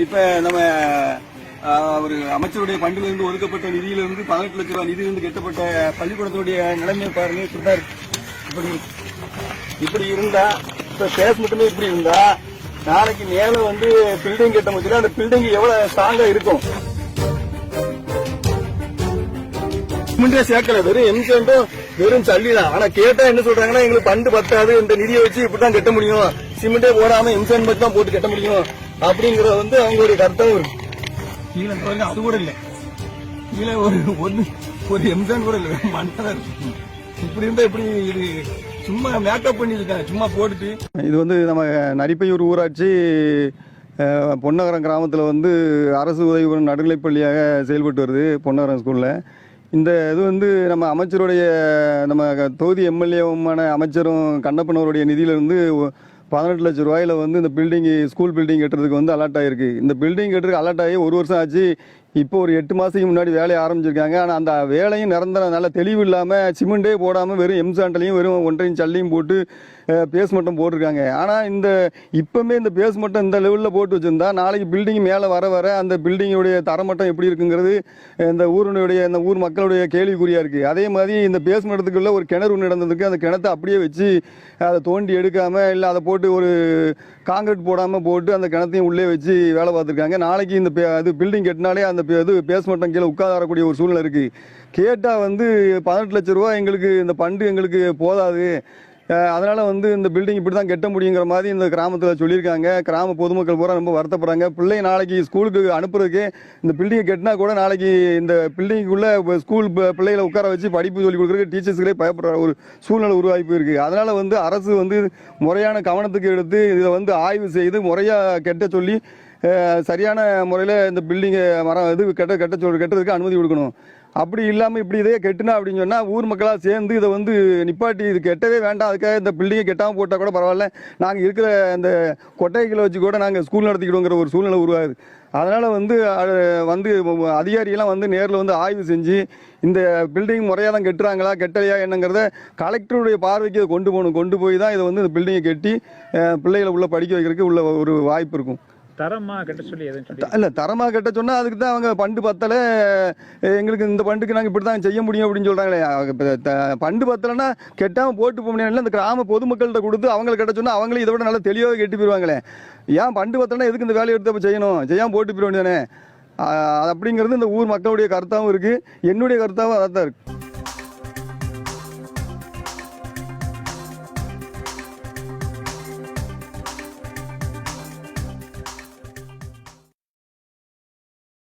இப்ப நம்ம ஒரு அமைச்சருடைய பண்டிலிருந்து ஒதுக்கப்பட்ட நிதியிலிருந்து பதினெட்டு லட்ச ரூபாய் நிதியிலிருந்து கட்டப்பட்ட பள்ளிக்கூடத்துடைய நிலைமை பாருங்க இப்படிதான் இப்படி இப்படி இருந்தா இப்ப பேஸ் மட்டுமே இப்படி இருந்தா நாளைக்கு மேல வந்து பில்டிங் கட்ட முடியல அந்த பில்டிங் எவ்வளவு ஸ்ட்ராங்கா இருக்கும்? சேர்க்கல வெறும் எம்ஜிஎம் வெறும் சல்லி தான் ஆனா கேட்டா என்ன சொல்றாங்கன்னா எங்களுக்கு பண்டு பத்தாது இந்த நிதியை வச்சு இப்படிதான் கட்ட முடியும். சிமெண்டே போடாம எம்சன் மட்டும் தான் போட்டு கட்ட முடியும். அப்படிங்கறது வந்து அவங்களுடைய கருத்தாவும் இருக்கு. கீழே பாருங்க அது கூட இல்ல. கீழே ஒரு ஒண்ணு ஒரு எம்சன் கூட இல்ல. மண்ணா இருக்கு. இப்படி இருந்தா இப்படி இது? சும்மா மேக்கப் பண்ணிருக்காங்க சும்மா போட்டுட்டு. இது வந்து நம்ம நரிப்பையூர் ஊராட்சி அஹ், பொன்னகரம் கிராமத்தில் வந்து அரசு உதவி பெறும் நடுநிலைப்பள்ளியாக செயல்பட்டு வருது பொன்னகரம் ஸ்கூலில். இந்த இது வந்து நம்ம அமைச்சருடைய நம்ம தொகுதி எம்எல்ஏவுமான அமைச்சரும் கண்ணப்பனவருடைய நிதியிலிருந்து பதினெட்டு லட்சம் ரூபாயில வந்து இந்த பில்டிங் ஸ்கூல் பில்டிங் கட்டுறதுக்கு வந்து அலாட் ஆகிருக்கு இந்த பில்டிங் கட்டுறதுக்கு அலாட் ஆகி ஒரு வருஷம் ஆச்சு. இப்போ ஒரு எட்டு மாதத்துக்கு முன்னாடி வேலையை ஆரம்பிச்சிருக்காங்க. ஆனால் அந்த வேலையும் நிரந்தரம் நல்ல தெளிவு இல்லாமல் சிமெண்டே போடாமல் வெறும் எம்சாண்டலையும் வெறும் ஒன்றையும் சல்லையும் போட்டு பேஸ் மட்டும் போட்டிருக்காங்க. ஆனால் இந்த இப்பவுமே இந்த பேஸ் மட்டும் இந்த லெவலில் போட்டு வச்சுருந்தா நாளைக்கு பில்டிங் மேலே வர வர அந்த பில்டிங்குடைய தரமட்டம் எப்படி இருக்குங்கிறது இந்த ஊரினுடைய இந்த ஊர் மக்களுடைய கேள்விக்குறியாக இருக்குது அதே மாதிரி இந்த பேஸ்மெண்ட்டுக்குள்ள ஒரு கிணறு ஒன்று நடந்ததுக்கு அந்த கிணத்தை அப்படியே வச்சு அதை தோண்டி எடுக்காமல் இல்லை அதை போட்டு ஒரு காங்கிரீட் போடாமல் போட்டு அந்த கிணத்தையும் உள்ளே வச்சு வேலை பார்த்துருக்காங்க. நாளைக்கு இந்த அது பில்டிங் கட்டினாலே அந்த பே- இது பேஸ்மெண்ட்டம் கீழே உட்காரக்கூடிய ஒரு சூழ்நிலை இருக்கு. கேட்டால் வந்து பதினெட்டு லட்ச ரூபா எங்களுக்கு இந்த பண்டு எங்களுக்கு போதாது. அதனால் வந்து இந்த பில்டிங் இப்படி தான் கெட்ட முடியுங்கிற மாதிரி இந்த கிராமத்தில் சொல்லியிருக்காங்க. கிராம பொதுமக்கள் பூரா ரொம்ப வருத்தப்படுறாங்க. பிள்ளை நாளைக்கு ஸ்கூலுக்கு அனுப்புறதுக்கு இந்த பில்டிங்கை கட்டினா கூட நாளைக்கு இந்த பில்டிங்குள்ள ஸ்கூல் பிள்ளைகளை உட்கார வச்சு படிப்பு சொல்லி கொடுக்குறதுக்கு டீச்சர்ஸ்களே பயப்படுற ஒரு சூழ்நிலை உருவாகி இருக்குது அதனால் வந்து அரசு வந்து முறையான கவனத்துக்கு எடுத்து இதை வந்து ஆய்வு செய்து முறையாக கெட்ட சொல்லி சரியான முறையில் இந்த பில்டிங்கை மரம் இது கெட்ட கெட்ட சொல் கெட்டதுக்கு அனுமதி கொடுக்கணும். அப்படி இல்லாமல் இப்படி இதே கெட்டுனா அப்படின்னு சொன்னால் ஊர் மக்களாக சேர்ந்து இதை வந்து நிப்பாட்டி இது கெட்டவே வேண்டாம். அதுக்காக இந்த பில்டிங்கை கெட்டாமல் போட்டால் கூட பரவாயில்ல. நாங்கள் இருக்கிற அந்த கொட்டைகளை வச்சு கூட நாங்கள் ஸ்கூல் நடத்திக்கிடுவோங்கிற ஒரு சூழ்நிலை உருவாகுது. அதனால் வந்து அது வந்து அதிகாரிகள்லாம் வந்து நேரில் வந்து ஆய்வு செஞ்சு இந்த பில்டிங் முறையாக தான் கெட்டுறாங்களா கெட்டலையா என்னங்கிறத கலெக்டருடைய பார்வைக்கு இதை கொண்டு போகணும். கொண்டு போய் தான் இதை வந்து இந்த பில்டிங்கை கட்டி பிள்ளைகளை உள்ளே படிக்க வைக்கிறதுக்கு உள்ள ஒரு வாய்ப்பு இருக்கும். தரமா கட்ட சொல்லி எதுவும் இல்ல தரமா கட்ட சொன்னா அதுக்கு தான் அவங்க பண்டு பத்தல. எங்களுக்கு இந்த பண்டுக்கு நாங்க இப்படி தான் செய்ய முடியும் அப்படின்னு த- பண்டு பத்தலைன்னா கெட்டாம போட்டு போக முடியாது இந்த கிராம பொதுமக்கள்கிட்ட கொடுத்து அவங்களுக்கு கட்ட சொன்னா அவங்களும் இதை விட நல்லா தெளிவாக கெட்டி போயிருவாங்களே. ஏன் பண்டு பத்தலைன்னா எதுக்கு இந்த வேலையை எடுத்து அப்ப செய்யணும்? செய்யாம போட்டு போயிட வேண்டியதானே? அப்படிங்கிறது இந்த ஊர் மக்களுடைய கருத்தாவும் இருக்கு. என்னுடைய கருத்தாவும் அதான் இருக்கு.